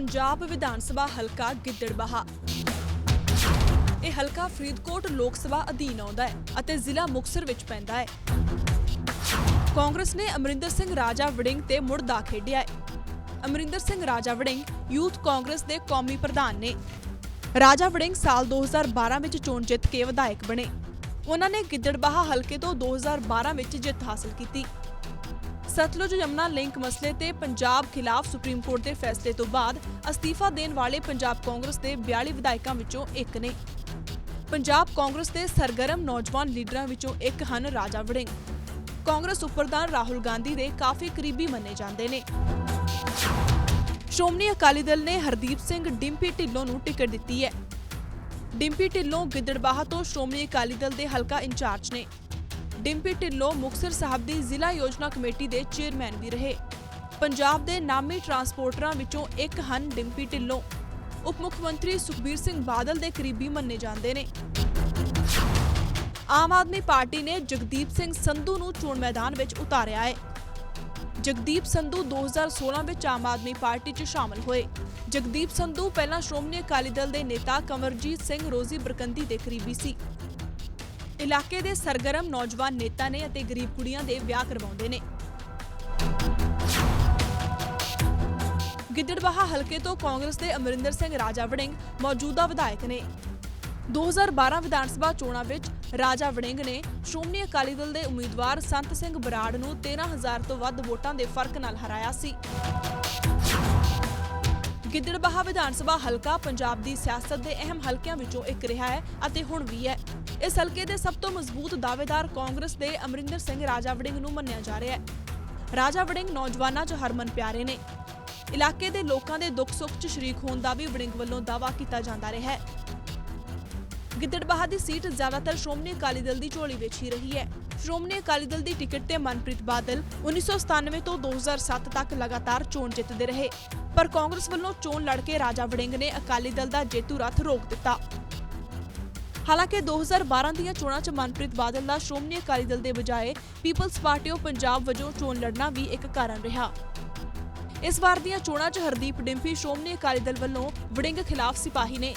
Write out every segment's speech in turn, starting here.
ਪੰਜਾਬ ਵਿਧਾਨ ਸਭਾ ਹਲਕਾ ਗਿੱਦੜਬਾਹਾ। ਇਹ ਹਲਕਾ ਫਰੀਦਕੋਟ ਲੋਕ ਸਭਾ ਅਧੀਨ ਆਉਂਦਾ ਹੈ ਅਤੇ ਜ਼ਿਲ੍ਹਾ ਮੁਕਤਸਰ ਵਿੱਚ ਪੈਂਦਾ ਹੈ। ਕਾਂਗਰਸ ਨੇ ਅਮਰਿੰਦਰ ਸਿੰਘ ਰਾਜਾ ਵੜਿੰਗ ਤੇ ਮੁੜ ਦਾ ਖੇਡਿਆ ਹੈ। ਅਮਰਿੰਦਰ ਸਿੰਘ ਰਾਜਾ ਵੜਿੰਗ ਯੂਥ ਕਾਂਗਰਸ ਦੇ ਕੌਮੀ ਪ੍ਰਧਾਨ ਨੇ। ਰਾਜਾ ਵੜਿੰਗ ਸਾਲ 2012 ਵਿੱਚ ਚੋਣ ਜਿੱਤ ਕੇ ਵਿਧਾਇਕ ਬਣੇ। ਉਹਨਾਂ ਨੇ ਗਿੱਦੜਬਾਹਾ ਹਲਕੇ ਤੋਂ 2012 ਵਿੱਚ ਜਿੱਤ ਹਾਸਲ ਕੀਤੀ। ਸਤਲੁਜ ਯਮਨਾ ਲਿੰਕ ਮਸਲੇ ਤੇ ਪੰਜਾਬ ਖਿਲਾਫ ਸੁਪਰੀਮ ਕੋਰਟ ਦੇ ਫੈਸਲੇ ਤੋਂ ਬਾਅਦ ਅਸਤੀਫਾ ਦੇਣ ਵਾਲੇ ਪੰਜਾਬ ਕਾਂਗਰਸ ਦੇ 42 ਵਿਧਾਇਕਾਂ ਵਿੱਚੋਂ ਇੱਕ ਨੇ। ਪੰਜਾਬ ਕਾਂਗਰਸ ਦੇ ਸਰਗਰਮ ਨੌਜਵਾਨ ਲੀਡਰਾਂ ਵਿੱਚੋਂ ਇੱਕ ਹਨ ਰਾਜਾ ਵੜਿੰਗ। ਕਾਂਗਰਸ ਉਪਰਦਾਨ ਰਾਹੁਲ ਗਾਂਧੀ ਦੇ ਕਾਫੀ ਕਰੀਬੀ ਮੰਨੇ ਜਾਂਦੇ ਨੇ। ਸ਼੍ਰੋਮਣੀ ਅਕਾਲੀ ਦਲ ਨੇ ਹਰਦੀਪ ਸਿੰਘ ਡਿੰਪੀ ਢਿੱਲੋਂ ਨੂੰ ਟਿਕਟ ਦਿੱਤੀ ਹੈ। ਡਿੰਪੀ ਢਿੱਲੋਂ ਗਿੱਦੜਬਾਹਾ ਤੋਂ ਸ਼੍ਰੋਮਣੀ ਅਕਾਲੀ ਦਲ ਦੇ ਹਲਕਾ ਇੰਚਾਰਜ ਨੇ। ਡਿੰਪੀ ਢਿੱਲੋਂ ਮੁਕਤਸਰ ਸਾਹਿਬ ਦੀ ਜ਼ਿਲ੍ਹਾ ਯੋਜਨਾ ਕਮੇਟੀ ਦੇ ਚੇਅਰਮੈਨ ਵੀ ਰਹੇ। ਪੰਜਾਬ ਦੇ ਨਾਮੀ ਟਰਾਂਸਪੋਰਟਰਾਂ ਵਿੱਚੋਂ ਇੱਕ ਹਨ ਡਿੰਪੀ ਢਿੱਲੋਂ। ਉਪ ਮੁੱਖ ਮੰਤਰੀ ਸੁਖਬੀਰ ਸਿੰਘ ਬਾਦਲ ਦੇ ਕਰੀਬੀ ਮੰਨੇ ਜਾਂਦੇ ਨੇ। ਆਮ ਆਦਮੀ ਪਾਰਟੀ ਨੇ ਜਗਦੀਪ ਸਿੰਘ ਸੰਧੂ ਨੂੰ ਚੋਣ ਮੈਦਾਨ ਵਿੱਚ ਉਤਾਰਿਆ ਹੈ। ਜਗਦੀਪ ਸੰਧੂ 2016 ਵਿੱਚ ਆਮ ਆਦਮੀ ਪਾਰਟੀ 'ਚ ਸ਼ਾਮਲ ਹੋਏ। ਜਗਦੀਪ ਸੰਧੂ ਪਹਿਲਾਂ ਸ਼੍ਰੋਮਣੀ ਅਕਾਲੀ ਦਲ ਦੇ ਨੇਤਾ ਕਮਰਜੀਤ ਸਿੰਘ ਰੋਜ਼ੀ ਬਰਕੰਦੀ ਦੇ ਕਰੀਬੀ ਸੀ। ਇਲਾਕੇ ਦੇ ਸਰਗਰਮ ਨੌਜਵਾਨ ਨੇਤਾ ਨੇ ਅਤੇ ਗਰੀਬ ਕੁੜੀਆਂ ਦੇ ਵਿਆਹ ਕਰਵਾਉਂਦੇ ਨੇ। ਗਿੱਦੜਬਾਹਾ ਹਲਕੇ ਤੋਂ ਕਾਂਗਰਸ ਦੇ ਅਮਰਿੰਦਰ ਸਿੰਘ ਰਾਜਾ ਵੜਿੰਗ ਮੌਜੂਦਾ ਵਿਧਾਇਕ ਨੇ। 2012 ਵਿਧਾਨ ਸਭਾ ਚੋਣਾਂ ਵਿੱਚ ਰਾਜਾ ਵੜਿੰਗ ਨੇ ਸ਼੍ਰੋਮਣੀ ਅਕਾਲੀ ਦਲ ਦੇ ਉਮੀਦਵਾਰ ਸੰਤ ਸਿੰਘ ਬਰਾੜ ਨੂੰ 13000 ਤੋਂ ਵੱਧ ਵੋਟਾਂ ਦੇ ਫ਼ਰਕ ਨਾਲ ਹਰਾਇਆ ਸੀ। ਗਿੱਦੜਬਾਹਾ ਵਿਧਾਨ ਸਭਾ ਹਲਕਾ ਪੰਜਾਬ ਦੀ ਸਿਆਸਤ ਦੇ ਅਹਿਮ ਹਲਕਿਆਂ ਵਿੱਚੋਂ ਇੱਕ ਰਿਹਾ ਹੈ ਅਤੇ ਹੁਣ ਵੀ ਹੈ। ਇਸ ਹਲਕੇ ਦੇ ਸਭ ਤੋਂ ਮਜ਼ਬੂਤ ਦਾਅਵੇਦਾਰ ਕਾਂਗਰਸ ਦੇ ਅਮਰਿੰਦਰ ਸਿੰਘ ਰਾਜਾ ਵੜਿੰਗ ਨੂੰ ਮੰਨਿਆ ਜਾ ਰਿਹਾ ਹੈ। ਰਾਜਾ ਵੜਿੰਗ ਨੌਜਵਾਨਾਂ 'ਚ ਹਰਮਨ ਪਿਆਰੇ ਨੇ। ਇਲਾਕੇ ਦੇ ਲੋਕਾਂ ਦੇ ਦੁੱਖ ਸੁੱਖ 'ਚ ਸ਼ਰੀਕ ਹੋਣ ਦਾ ਵੀ ਵੜਿੰਗ ਵੱਲੋਂ ਦਾਅਵਾ ਕੀਤਾ ਜਾਂਦਾ ਰਿਹਾ ਹੈ। ਗਿੱਦੜਬਾਹਾ ਦੀ ਸੀਟ ਜ਼ਿਆਦਾਤਰ ਸ਼੍ਰੋਮਣੀ ਅਕਾਲੀ ਦਲ ਦੀ ਝੋਲੀ ਵਿੱਚ ਹੀ ਰਹੀ ਹੈ। ਸ਼੍ਰੋਮਣੀ ਅਕਾਲੀ ਦਲ ਦੀ ਟਿਕਟ ਤੇ ਮਨਪ੍ਰੀਤ ਬਾਦਲ 1997 ਤੋਂ 2007 ਤੱਕ ਲਗਾਤਾਰ ਚੋਣ ਜਿੱਤਦੇ ਰਹੇ। ਪਰ ਕਾਂਗਰਸ ਵੱਲੋਂ ਚੋਣ ਲੜ ਕੇ ਰਾਜਾ ਵੜਿੰਗ ਨੇ ਅਕਾਲੀ ਦਲ ਦਾ ਜੇਤੂ ਰੱਥ ਰੋਕ ਦਿੱਤਾ। ਹਾਲਾਂਕਿ 2012 ਦੀਆਂ ਚੋਣਾਂ 'ਚ ਮਨਪ੍ਰੀਤ ਬਾਦਲ ਦਾ ਸ਼੍ਰੋਮਣੀ ਅਕਾਲੀ ਦਲ ਦੇ ਬਜਾਏ ਪੀਪਲਸ ਪਾਰਟੀ ਆਫ ਪੰਜਾਬ ਵਜੋਂ ਚੋਣ ਲੜਨਾ ਵੀ ਇੱਕ ਕਾਰਨ ਰਿਹਾ। ਇਸ ਵਾਰ ਦੀਆਂ ਚੋਣਾਂ 'ਚ ਹਰਦੀਪ ਡਿੰਪੀ ਸ਼੍ਰੋਮਣੀ ਅਕਾਲੀ ਦਲ ਵੱਲੋਂ ਵੜਿੰਗ ਖਿਲਾਫ ਸਿਪਾਹੀ ਨੇ।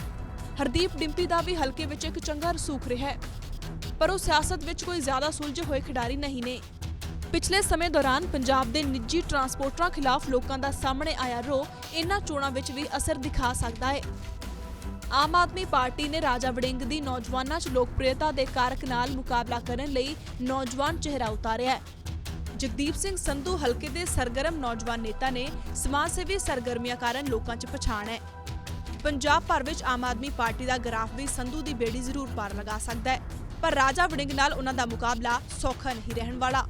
ਹਰਦੀਪ ਡਿੰਪੀ ਦਾ ਵੀ ਹਲਕੇ ਵਿੱਚ ਇੱਕ ਚੰਗਾ ਰਸੂਖ ਰਿਹਾ ਹੈ, ਪਰ ਉਹ ਸਿਆਸਤ ਵਿੱਚ ਕੋਈ ਜ਼ਿਆਦਾ ਸੁਲਝੇ ਹੋਏ ਖਿਡਾਰੀ ਨਹੀਂ ਨੇ। ਪਿਛਲੇ ਸਮੇਂ ਦੌਰਾਨ ਪੰਜਾਬ ਦੇ ਨਿੱਜੀ ਟਰਾਂਸਪੋਰਟਰਾਂ ਖਿਲਾਫ ਲੋਕਾਂ ਦਾ ਸਾਹਮਣੇ ਆਇਆ ਰੋ ਇਹਨਾਂ ਚੋਣਾਂ ਵਿੱਚ ਵੀ ਅਸਰ ਦਿਖਾ ਸਕਦਾ ਹੈ। ਆਮ ਆਦਮੀ ਪਾਰਟੀ ਨੇ ਰਾਜਾ ਵੜਿੰਗ ਦੀ ਨੌਜਵਾਨਾਂ 'ਚ ਲੋਕਪ੍ਰਿਯਤਾ ਦੇ ਕਾਰਕ ਨਾਲ ਮੁਕਾਬਲਾ ਕਰਨ ਲਈ ਨੌਜਵਾਨ ਚਿਹਰਾ ਉਤਾਰਿਆ ਹੈ। ਜਗਦੀਪ ਸਿੰਘ ਸੰਧੂ ਹਲਕੇ ਦੇ ਸਰਗਰਮ ਨੌਜਵਾਨ ਨੇਤਾ ਨੇ ਸਮਾਜ ਸੇਵੀ ਸਰਗਰਮੀਆਂ ਕਾਰਨ ਲੋਕਾਂ 'ਚ ਪਛਾਣ ਹੈ। ਪੰਜਾਬ ਭਰ ਵਿੱਚ ਆਮ ਆਦਮੀ ਪਾਰਟੀ ਦਾ ਗ੍ਰਾਫ ਵੀ ਸੰਧੂ ਦੀ ਬੇੜੀ ਜ਼ਰੂਰ ਪਾਰ ਲਗਾ ਸਕਦਾ ਹੈ, ਪਰ ਰਾਜਾ ਵੜਿੰਗ ਨਾਲ ਉਹਨਾਂ ਦਾ ਮੁਕਾਬਲਾ ਸੌਖਾ ਨਹੀਂ ਰਹਿਣ ਵਾਲਾ।